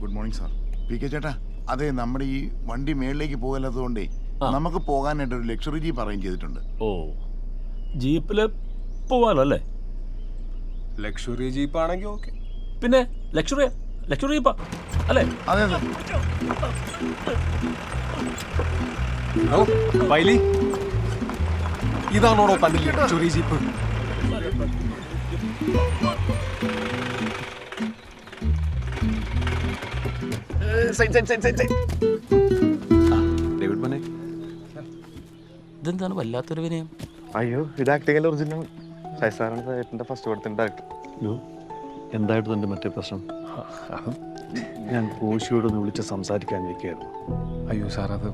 Good morning sir P K ചേട്ടാ അതെ നമ്മുടെ ഈ വണ്ടി മേളിലേക്ക് പോകല്ലാത്തതുകൊണ്ടേ നമുക്ക് പോകാനായിട്ട് ഒരു ലക്ഷറി ജീപ്പ് അറേഞ്ച് ചെയ്തിട്ടുണ്ട്. ഓ ജീപ്പിൽ പോവാലോ അല്ലേ ലക്ഷറി ജീപ്പ് ആണെങ്കിൽ ഓക്കെ പിന്നെ ലക്ഷറി ലക്ഷറി ജീപ്പാ അല്ലേ? അതെ അതെ. വൈലി ഇതാണോടോ തന്റെ ലക്ഷറി ജീപ്പ് ഡേവിഡ് മനെ. ഇതെന്താണ് വല്ലാത്തൊരു വിനയം? അയ്യോ ഇത് ആക്ടിംഗ് ഒറിജിനൽ സൈസാറിന്റെ ഏട്ടന്റെ ഫസ്റ്റ് കൊടുത്ത ഡയറക്ടർ എന്തായിട്ട് എന്തായിരുന്നു എന്റെ മറ്റേ പ്രശ്നം? ഞാൻ കോശിയോടൊന്ന് വിളിച്ച് സംസാരിക്കാൻ നിൽക്കുകയായിരുന്നു അയ്യോ സാർ അത്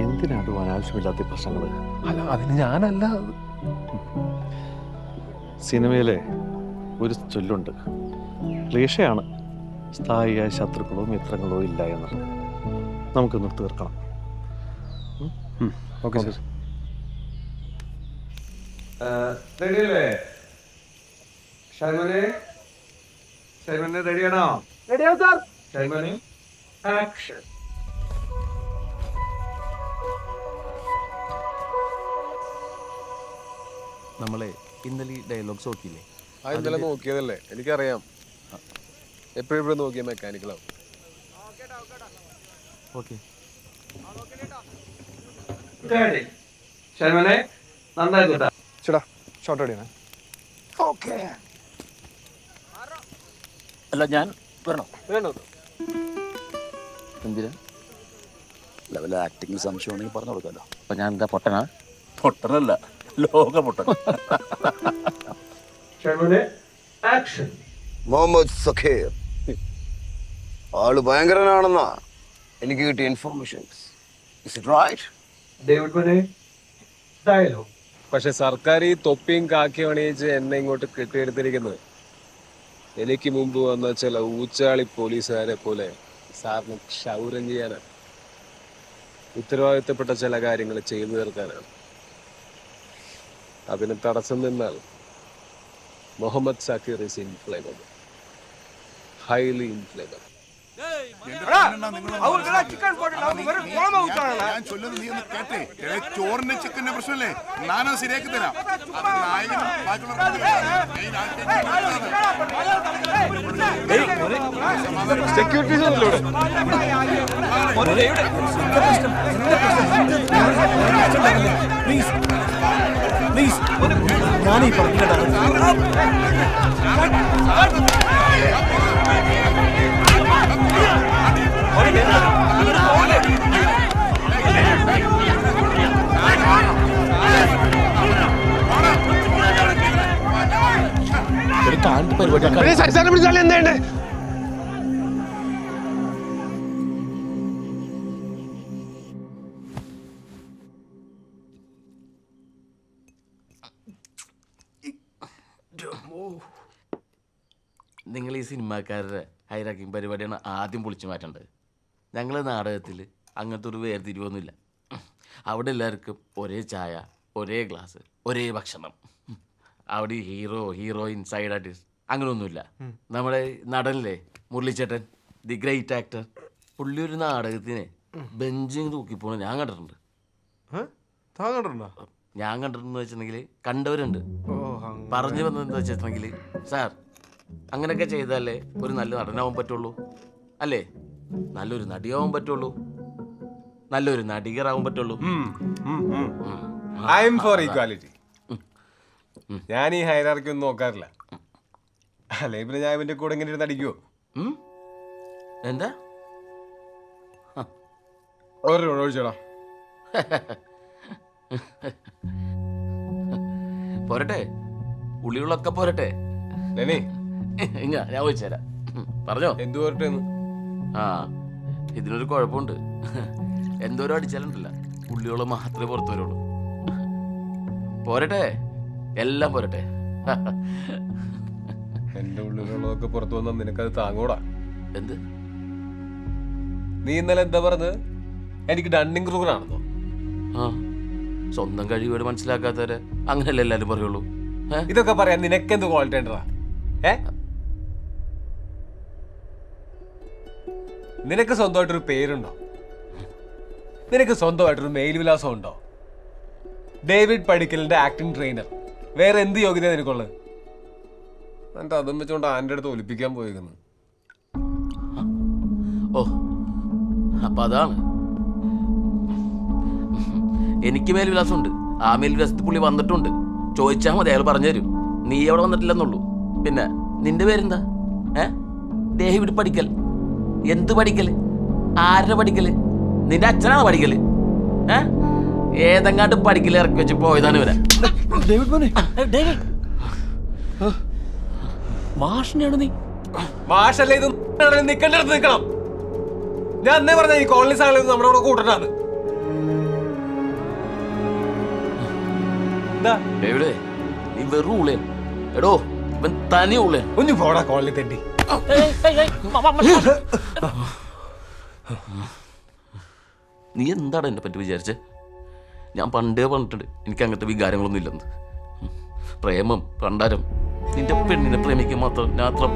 എന്തിനാണ് അനാവശ്യമില്ലാത്ത പ്രശ്നങ്ങൾ അല്ല അതിന് ഞാനല്ല. സിനിമയിലെ ഒരു ചൊല്ലുണ്ട്. ക്ലേശയാണ് സ്ഥായിയായ ശത്രുക്കളോ മിത്രങ്ങളോ ഇല്ല എന്നുള്ളത്. നമുക്കൊന്ന് തീർക്കണം. Okay sir. റെഡിയല്ലേ? ഷൈമനെ? ഷൈമനെ റെഡിയാണോ റെഡിയാ സാർ ഷൈമനെ? ആക്ഷൻ നമ്മളെ ഇന്നലെ ഈ ഡയലോഗ്സ് നോക്കിയില്ലേ? ആ ഇന്നലെ നോക്കിയതല്ലേ? എനിക്കറിയാം. എപ്പോഴും നോക്കിയ മെക്കാനിക്കലാവും. ചേട്ടാ അടിയാണ്. അല്ല ഞാൻ വരണോ. വേണോ? എന്തിനാ? വല്ല ആക്ടിങ്ങിൽ സംശയം ഉണ്ടെങ്കിൽ പറഞ്ഞു കൊടുക്കാമല്ലോ അപ്പൊ ഞാൻ എന്താ പൊട്ടനാ? പൊട്ടനല്ല ലോക പൊട്ടൻ ആക്ഷൻ മുഹമ്മദ് സഖീർ. ആൾ ഭയങ്കരനാണെന്നാ എനിക്ക് കിട്ടിയ informations is it right David മനെ ഡയലോഗ് പക്ഷെ സർക്കാർ ഈ തൊപ്പിയും കാക്കി അണിയിച്ച് എന്നെ ഇങ്ങോട്ട് കെട്ടിയെടുത്തിരിക്കുന്നത്. എനിക്ക് മുമ്പ് വന്ന ചില ഊച്ചാളി പോലീസുകാരെ പോലെ സാറിന് ക്ഷൗരം ചെയ്യാനാണ്. ഉത്തരവാദിത്തപ്പെട്ട ചില കാര്യങ്ങൾ ചെയ്തു തീർക്കാനാണ്. അതിന് തടസ്സം നിന്നാൽ Muhammad Zakir is inflatable highly inflammable ഞാൻ ചൊല്ലുന്നത് നീ ഒന്ന് കേട്ടേ എടേ, ചോറിന്റെ ചിക്കന്റെ പ്രശ്നമല്ലേ ഞാനത് ശരിയാക്കി തരാം അത് നായകനും പ്ലീസ് വേണ്ടിയാണ്. മെയിൻ ആയിട്ട് നിങ്ങൾ ഈ സിനിമാക്കാരുടെ ഹൈറാക്കിംഗ് പരിപാടിയാണ് ആദ്യം പൊളിച്ചു മാറ്റേണ്ടത്. ഞങ്ങളെ നാടകത്തിൽ അങ്ങനത്തെ ഒരു വേർതിരിവൊന്നുമില്ല. അവിടെ എല്ലാവർക്കും ഒരേ ചായ ഒരേ ഗ്ലാസ് ഒരേ ഭക്ഷണം. അവിടെ ഹീറോ ഹീറോയിൻ സൈഡ് ആർട്ടിസ്റ്റ് അങ്ങനെയൊന്നുമില്ല നമ്മുടെ നടനില്ലേ മുരളിച്ചേട്ടൻ ദി ഗ്രേറ്റ് ആക്ടർ പുള്ളി ഒരു നാടകത്തിന് ബെഞ്ചിങ് തൂക്കിപ്പോണ. ഞാൻ കണ്ടിട്ടുണ്ട്. ഞാൻ കണ്ടിട്ടുണ്ടെന്ന് വെച്ചിട്ടുണ്ടെങ്കിൽ കണ്ടവരുണ്ട്. പറഞ്ഞു വന്നതെന്ന് വെച്ചിട്ടുണ്ടെങ്കിൽ സാർ അങ്ങനെയൊക്കെ ചെയ്താലേ ഒരു നല്ല നടനാവാൻ പറ്റുള്ളൂ. അല്ലേ? നല്ലൊരു നടിയാവാൻ പറ്റുള്ളൂ. നല്ലൊരു നടികറാവാൻ പറ്റുള്ളൂ. ഐ എം ഫോർ ഈക്വാലിറ്റി ഞാൻ ഈ ഹൈറാർക്കി ഒന്നും നോക്കാറില്ല. അല്ലെങ്കിൽ പിന്നെ ഞാൻ ഇവന്റെ കൂടെ ഇങ്ങനെ ഇരുന്ന് അടിക്കുവോ എന്താ? ഒരു രൂപ ഒഴിച്ചോടാ പോരട്ടെ. ഉള്ളികളൊക്കെ പോരട്ടെ. ലെനി ഇങ്ങ ഞാൻ തരാം. പറഞ്ഞോ? എന്തു ആ ഇതിനൊരു കുഴപ്പമുണ്ട്. എന്തോരം അടിച്ചാലുണ്ടല്ല. ഉള്ളിയോളം മാത്രമേ പുറത്തു വരുള്ളൂ. പോരട്ടെ? എല്ലാം പോരട്ടെ. എന്റെ ഉള്ളിലുള്ളതൊക്കെ പുറത്തു വന്നാൽ നിനക്കത് താങ്ങൂടാ. എന്ത്? നീ ഇന്നലെ എന്താ പറഞ്ഞത്? എനിക്ക് ഡണ്ണിങ് ക്രൂഗറാണെന്നോ ആ സ്വന്തം കഴിവുകൾ മനസ്സിലാക്കാത്തവരെ അങ്ങനെയല്ലേ എല്ലാവരും പറയുള്ളൂ. ഇതൊക്കെ പറയാൻ നിനക്കെന്ത് ക്വാളിറ്റി ഉണ്ടടാ? ഏ? നിനക്ക് സ്വന്തമായിട്ടൊരു പേരുണ്ടോ? നിനക്ക് സ്വന്തമായിട്ടൊരു മെയിൽ വിലാസം ഉണ്ടോ? ഡേവിഡ് പടിക്കലിന്റെ ആക്ടിംഗ് ട്രെയിനർ വേറെ എന്ത് യോഗ്യത നിനക്കുള്ളത്? എന്നിട്ട് അതും വെച്ചോണ്ട് ആന്റെ അടുത്ത് ഒലിപ്പിക്കാൻ പോയിരിക്കുന്നു ഓ അപ്പൊ അതാണ്. എനിക്ക് മേൽവിലാസമുണ്ട് ആ മേൽവിലാസത്തിൽ പുള്ളി വന്നിട്ടുണ്ട്. ചോദിച്ചാൽ മതി അയാൾ പറഞ്ഞുതരും. നീ എവിടെ വന്നിട്ടില്ലെന്നുള്ളൂ. പിന്നെ നിന്റെ പേരെന്താ? ഏ? ഡേവിഡ് പഠിക്കൽ. എന്ത് പഠിക്കൽ? ആരുടെ പഠിക്കൽ നിന്റെ അച്ഛനാണ് പഠിക്കൽ ഏ? ഏതെങ്ങാണ്ട് പഠിക്കൽ ഇറക്കി വെച്ച് പോയതാണ് ഇവരെ മാഷിനെയാണ് നീ? മാഷല്ലേ ഇത് നിൽക്കേണ്ടടുത്ത് നിൽക്കണം. ഞാൻ അന്നേ പറഞ്ഞ ഈ കോളനി സാധനം നമ്മുടെ കൂടെ കൂട്ടണ്ടാന്ന്. എന്താ ഡേവിഡ് നീ വെറും ഉള്ളേൻ എടോ ഇവൻ തനി ഉള്ളേ ഒന്ന് പോടാ കോളനി തെണ്ടി. നീ എന്താണ് എന്നെ പറ്റി വിചാരിച്ചേ? ഞാൻ പണ്ടേ പറഞ്ഞിട്ടുണ്ട് എനിക്ക് അങ്ങനത്തെ വികാരങ്ങളൊന്നും ഇല്ലെന്ന്. പ്രേമം പണ്ടാരം. നിന്റെ പെണ്ണിനെ പ്രേമിക്കാൻ മാത്രം ഞാൻ അത്ര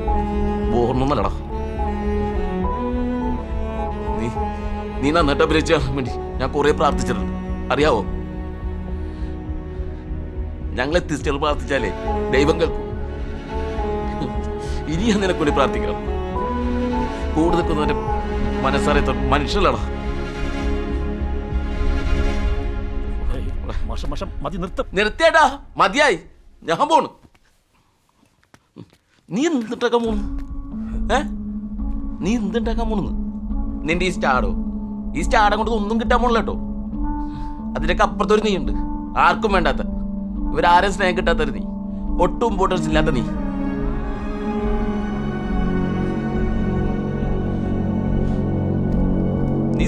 ബോർണൊന്നല്ലടാ നീ നീ നന്നായിട്ട് അഭിനയിച്ചാൽ വേണ്ടി ഞാൻ കുറെ പ്രാർത്ഥിച്ചിട്ടുണ്ട്. അറിയാവോ? ഞങ്ങളെ തിരിച്ചു പ്രാർത്ഥിച്ചാലേ ദൈവം കേൾക്കും ഇനി ഞാൻ നിനക്ക് വേണ്ടി പ്രാർത്ഥിക്കണം കൂടുതൽ നിൽക്കുന്നവന്റെ മനസ്സറിയത്ത മനുഷ്യരാണ് മാഷ മാഷ മതി നിർത്തം. മതിയായി. ഞാൻ പോണു. നീ എന്തിട്ടാക്കാൻ പോണു? ഏ? നീ എന്തുണ്ടാക്കാൻ പോണെന്ന്? നിന്റെ ഈ സ്റ്റാഡോ ഈ സ്റ്റാഡം കൊണ്ട് ഒന്നും കിട്ടാൻ പോണില്ല കേട്ടോ. അതിനൊക്കെ അപ്പുറത്തൊരു നീ ഉണ്ട് ആർക്കും വേണ്ടാത്ത. ഇവരാരും സ്നേഹം കിട്ടാത്തൊരു നീ. ഒട്ടും ഇമ്പോർട്ടൻസ് ഇല്ലാത്ത നീ.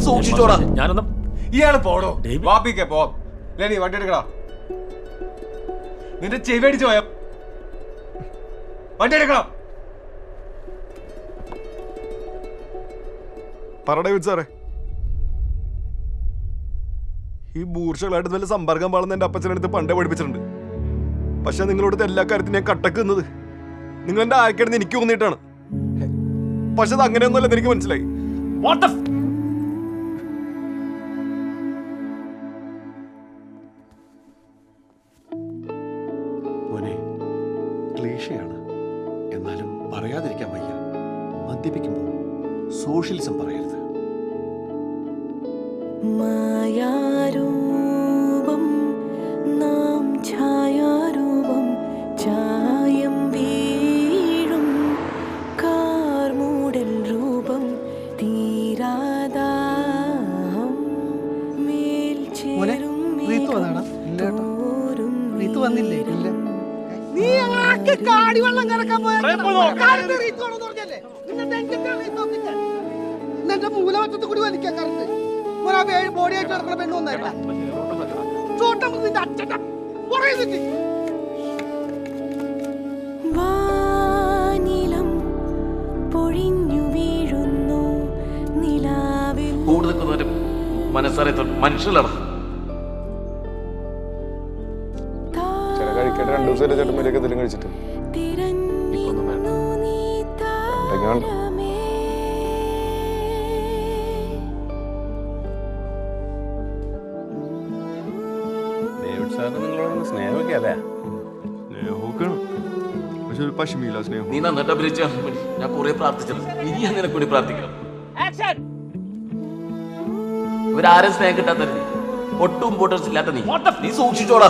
സൂക്ഷിച്ചോടാ. ഞാനൊന്നും ഇയാൾ പോടോ. വാപ്പിക്കെ പോ. വണ്ടി എടുക്കടാ. നിന്റെ ചെവി അടിച്ചു പോയ? വണ്ടി എടുക്കണം പറടേ സാറേ ഈ ബൂർഷകളായിട്ട് നല്ല സമ്പർക്കം പാടുന്ന എന്റെ അപ്പച്ചനടുത്ത് പണ്ടേ പഠിപ്പിച്ചിട്ടുണ്ട്. പക്ഷെ നിങ്ങളോട് എല്ലാ കാര്യത്തിനും ഞാൻ കട്ടക്ക് നിന്നത്. നിങ്ങൾ എന്റെ എനിക്ക് തോന്നിയിട്ടാണ് പക്ഷെ അത് അങ്ങനെയൊന്നുമല്ലെന്ന് എനിക്ക് മനസ്സിലായി. മോനെ ക്ലീഷയാണ് എന്നാലും പറയാതിരിക്കാൻ വയ്യ. മദ്യപിക്കുമ്പോൾ സോഷ്യലിസം പറയരുത്. മായാരൂപം പോയ എന്റെ മൂലമറ്റത്ത് കൂടി വലിക്കാൻ കറണ്ട് ഒരാ ഏഴ് ബോഡി ആയിട്ട് നടക്കുന്ന പെണ്ണു വന്നേട്ടാ ചോട്ടം നിന്റെ അച്ഛന്റെ പറയുന്നിട്ട് വാനിലം പൊഴിഞ്ഞു വീഴുന്നു നിലാവിൽ. കൂടുതൽ മനസ്സറിയത്ത മനുഷ്യലടാ ചില കഴിക്കേണ്ട രണ്ടു ദിവസം എന്തെങ്കിലും കഴിച്ചിട്ട്. സ്നേഹമൊക്കെ അല്ലേ സ്നേഹമൊക്കെയാണ് പക്ഷെ ഒരു പശുമില്ല സ്നേഹം. നീ നന്നായിട്ട് അഭിനയിച്ചാൽ മതി ഞാൻ കുറെ പ്രാർത്ഥിച്ചിട്ടുണ്ട് ഇനി ഞാൻ നിനക്ക് വേണ്ടി പ്രാർത്ഥിക്കണം. ഇവരാരും സ്നേഹം കിട്ടാത്ത ഒട്ടും ഇമ്പോർട്ടൻസ് ഇല്ലാത്ത നീ. നീ സൂക്ഷിച്ചോടാ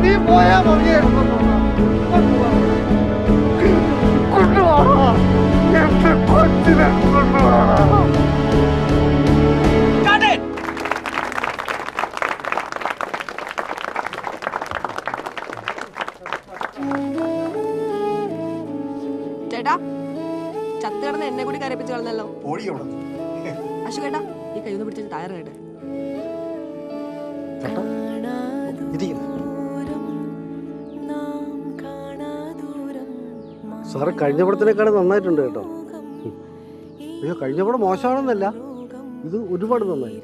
നീ പോയാ മതിയായിരുന്നു കൊണ്ടുപോകാ എന്റെ കൊച്ചിനെ കൊണ്ടുപോകാ ചേട്ടാ ചത്ത് കിടന്ന് എന്നെ കൂടി കരപ്പിച്ച് കളഞ്ഞല്ലോ. അശുകേട്ടാ ഈ കൈ ഒന്ന് പിടിച്ചിട്ട് ടയർ കേട്ടെ സാറ് കഴിഞ്ഞ പടത്തിനേക്കാളും നന്നായിട്ടുണ്ട് കേട്ടോ. അയ്യോ കഴിഞ്ഞ പടം മോശമാണെന്നല്ല. ഇത് ഒരുപാട് നന്നായി.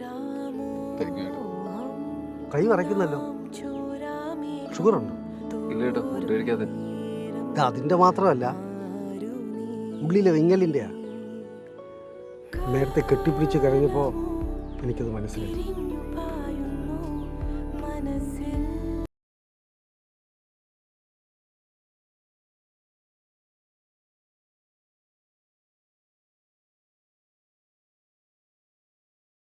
കൈ വരയ്ക്കുന്നല്ലോ. ഷുഗർ ഉണ്ടോ ഇത് അതിന്റെ മാത്രമല്ല ഉള്ളിലെ വിങ്ങലിന്റെയാ നേരത്തെ കെട്ടിപ്പിടിച്ച് കഴിഞ്ഞപ്പോൾ എനിക്കത് മനസ്സിലായി.